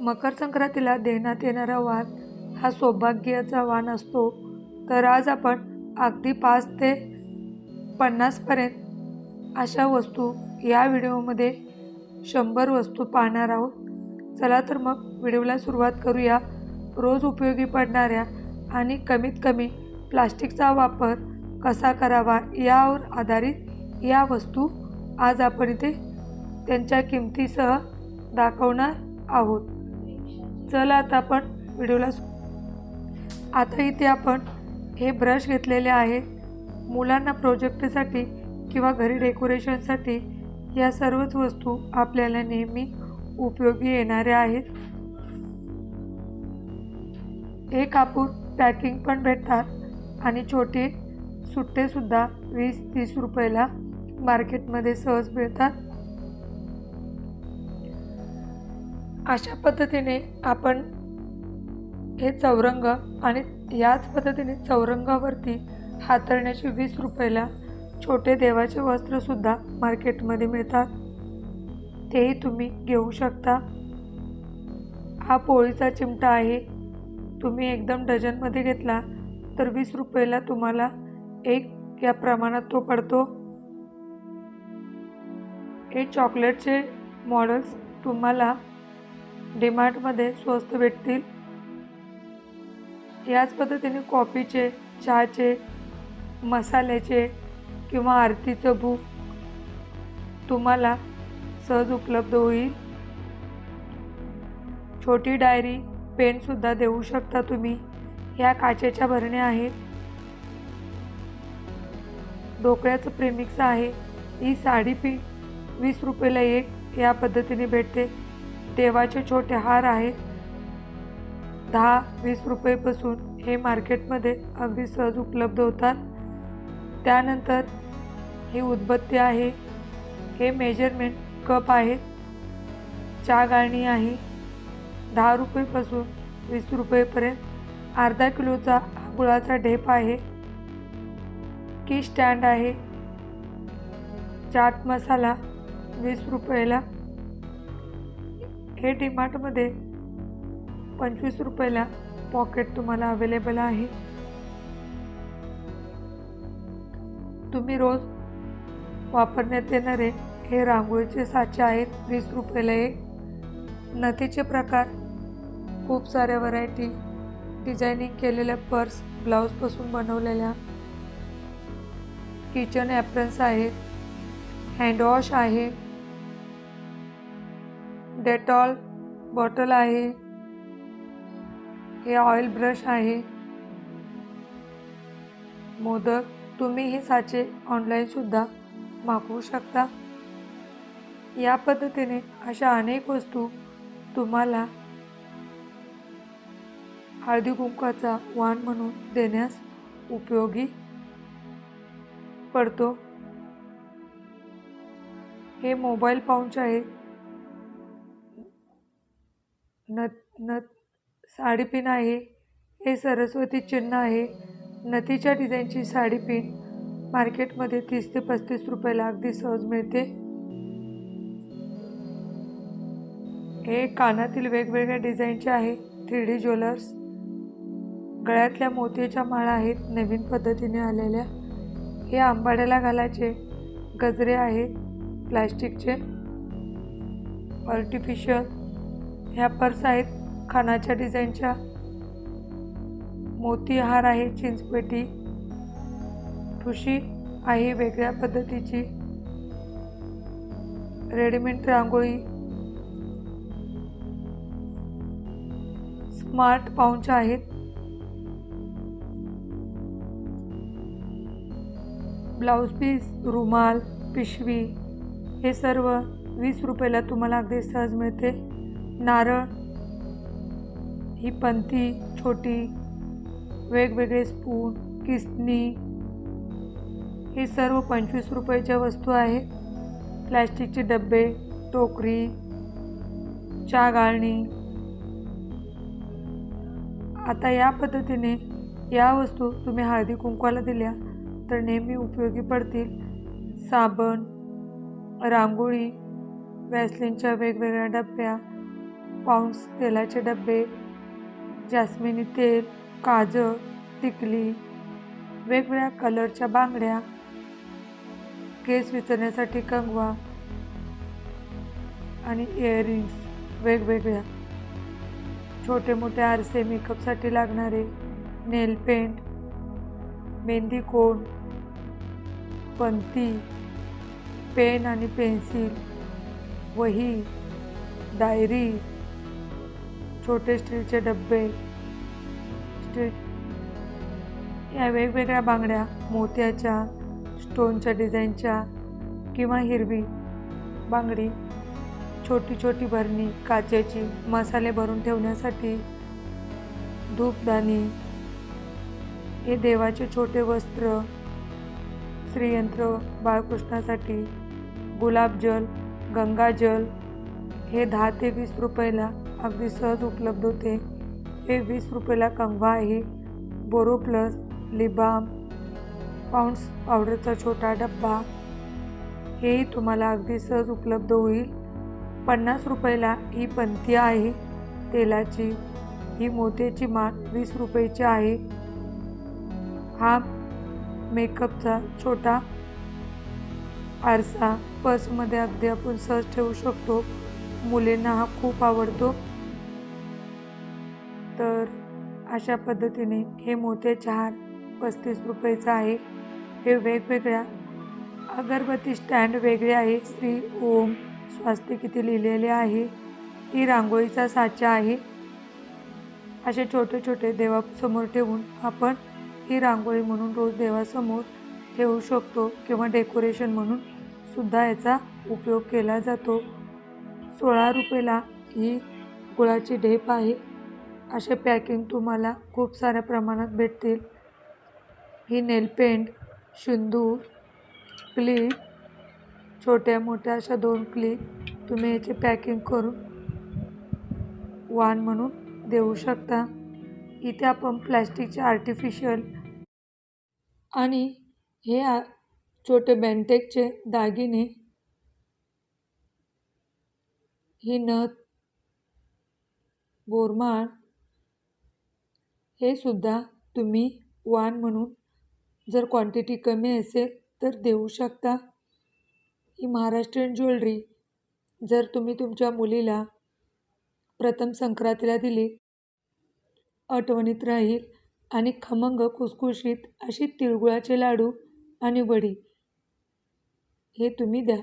मकर संक्रांतीला देण्यात येणारा वाण हा सौभाग्याचा वाण असतो. तर आज आपण अगदी पाच ते पन्नासपर्यंत अशा वस्तू या व्हिडिओमध्ये शंभर वस्तू पाहणार आहोत. चला तर मग व्हिडिओला सुरुवात करूया. रोज उपयोगी पडणाऱ्या आणि कमीत कमी प्लास्टिकचा वापर कसा करावा यावर आधारित या वस्तू आज आपण इथे त्यांच्या किमतीसह दाखवणार आहोत. चला आता आपण व्हिडिओला आता इथे आपण हे ब्रश घेतलेले आहेत मुलांना प्रोजेक्टसाठी किंवा घरी डेकोरेशनसाठी या सर्वच वस्तू आपल्याला नेहमी उपयोगी येणाऱ्या आहेत. हे कापूर पॅकिंग पण भेटतात आणि छोटे सुट्टेसुद्धा वीस तीस रुपयाला मार्केटमध्ये सहज मिळतात. अशा पद्धतीने आपण हे चौरंग आणि याच पद्धतीने चौरंगावरती हातरण्याचे वीस रुपयाला छोटे देवाचे वस्त्रसुद्धा मार्केटमध्ये मिळतात. तेही तुम्ही घेऊ शकता. हा पोळीचा चिमटा आहे. तुम्ही एकदम डझनमध्ये घेतला तर वीस रुपयाला तुम्हाला एक या प्रमाणात तो पडतो. हे चॉकलेटचे मॉडेल्स तुम्हाला डीमार्टमध्ये स्वस्त भेटतील. याच पद्धतीने कॉफीचे चहाचे मसाल्याचे किंवा आरतीचं बुक तुम्हाला सहज उपलब्ध होईल. छोटी डायरी पेनसुद्धा देऊ शकता तुम्ही. ह्या काचेच्या भरण्या आहेत. ढोकळ्याचं प्रेमिक्स आहे. ही साडी पी वीस रुपयाला एक या पद्धतीने भेटते. देवाचे छोटे हार आहेत. दहा वीस रुपयेपासून हे मार्केटमध्ये अगदी सहज उपलब्ध होतात. त्यानंतर ही उदबत्ती आहे. हे मेजरमेंट कप आहेत चहा गाळणी आहे. दहा रुपयेपासून वीस रुपयेपर्यंत अर्धा किलोचा गुळाचा ढेप आहे. की स्टँड आहे. चाट मसाला वीस रुपयाला हे डीमार्टमध्ये पंचवीस रुपयाला पॉकेट तुम्हाला अवेलेबल आहे. तुम्ही रोज वापरण्यात येणारे हे रांगोळीचे साचे आहेत वीस रुपयाला एक. नथीचे प्रकार खूप साऱ्या व्हरायटी डिझायनिंग केलेल्या पर्स ब्लाऊजपासून बनवलेल्या. किचन ॲप्रन्स आहेत हँडवॉश आहे. डेटॉल बॉटल आहे. हे ऑइल ब्रश आहे. मोदक तुम्ही हे साचे ऑनलाईनसुद्धा मागवू शकता. या पद्धतीने अशा अनेक वस्तू तुम्हाला हळदी कुंकाचा वाण म्हणून देण्यास उपयोगी पडतो. हे मोबाईल पाऊंच आहे नथ नथ साडी पिन आहे. हे सरस्वती चिन्ह आहे. नथीच्या डिझाईनची साडी पिन मार्केटमध्ये तीस ते पस्तीस रुपयाला अगदी सहज मिळते. हे कानातील वेगवेगळ्या डिझाईनचे आहे. Three D jewellers. गळ्यातल्या मोतीच्या माळा आहेत. नवीन पद्धतीने आलेल्या. हे आंबाड्याला घालायचे. गजरे आहेत. प्लॅस्टिकचे. आर्टिफिशियल. ह्या पर्स आहेत खानाच्या डिझाईनच्या मोती हार आहे चिंचपेटी. ठुशी आहे वेगळ्या पद्धतीची. रेडीमेड रांगोळी. स्मार्ट पाऊंच आहेत. ब्लाऊज पीस रुमाल पिशवी हे सर्व वीस रुपयाला तुम्हाला अगदी सहज मिळते. नारळ. ही पंथी छोटी वेगवेगळे स्पून किसनी. हे सर्व पंचवीस रुपयाच्या वस्तू आहेत. प्लॅस्टिकचे डबे टोकरी चहा गाळणी. आता या पद्धतीने या वस्तू तुम्ही हळदी कुंकवाला दिल्या तर नेहमी उपयोगी पडतील. साबण रांगोळी वॅसलिनच्या वेगवेगळ्या डब्या पाऊस तेलाचे डबे जास्मिनी तेल काजळ टिकली वेगवेगळ्या कलरच्या बांगड्या केस विचरण्यासाठी कंगवा आणि इयरिंग्स वेगवेगळ्या. छोटे मोठे आरसे मेकअपसाठी लागणारे नेल पेंट मेहंदी कोण पंती पेन आणि पेन्सिल वही डायरी छोटे स्टीलचे डबे स्टील या वेगवेगळ्या बांगड्या मोत्याच्या स्टोनच्या डिझाईनच्या किंवा हिरवी बांगडी छोटी छोटी भरणी काचेची मसाले भरून ठेवण्यासाठी धूपदाणी हे देवाचे छोटे वस्त्र श्रीयंत्र बाळकृष्णासाठी गुलाबजल गंगाजल हे दहा ते वीस रुपयाला अगदी सहज उपलब्ध होते. हे वीस रुपयाला कंगवा आहे. बोरो प्लस लिबाम पाऊंड्स पावडरचा छोटा डब्बा. हेही तुम्हाला अगदी सहज उपलब्ध होईल. पन्नास रुपयाला ही पंथी आहे. तेलाची. ही मोत्याची माळ वीस रुपयाची आहे. हा मेकअपचा छोटा आरसा. पर्समध्ये अगदी आपण सहज ठेवू शकतो. मुलींना हा खूप आवडतो. अशा पद्धतीने हे मोठे चहा पस्तीस रुपयेचं आहे. हे वेगवेगळ्या अगरबत्ती स्टँड वेगळे आहे. श्री ओम स्वास्तिक किती लिहिलेले आहे. ही रांगोळीचा साचा आहे. असे छोटे छोटे देवासमोर ठेवून आपण ही रांगोळी म्हणून रोज देवासमोर ठेवू शकतो किंवा डेकोरेशन म्हणून सुद्धा याचा उपयोग केला जातो. सोळा रुपयाला ही गुळाची ढेप आहे. असे पॅकिंग तुम्हाला खूप साऱ्या प्रमाणात भेटतील. ही नेलपेंट शिंदूर क्लिप छोट्या मोठ्या अशा दोन क्लिप तुम्ही याचे पॅकिंग करून वाण म्हणून देऊ शकता. इथे आपण प्लॅस्टिकचे आर्टिफिशियल आणि हे आ छोटे बँटेकचे दागिने ही नथ बोरमाळ हे सुद्धा तुम्ही वाण म्हणून जर क्वांटिटी कमी असेल तर देऊ शकता. ही महाराष्ट्रीयन ज्वेलरी जर तुम्ही तुमच्या मुलीला प्रथम संक्रांतीला दिली आठवणीत राहील आणि खमंग खुसखुशीत अशी तिळगुळाचे लाडू आणि वडी हे तुम्ही द्या.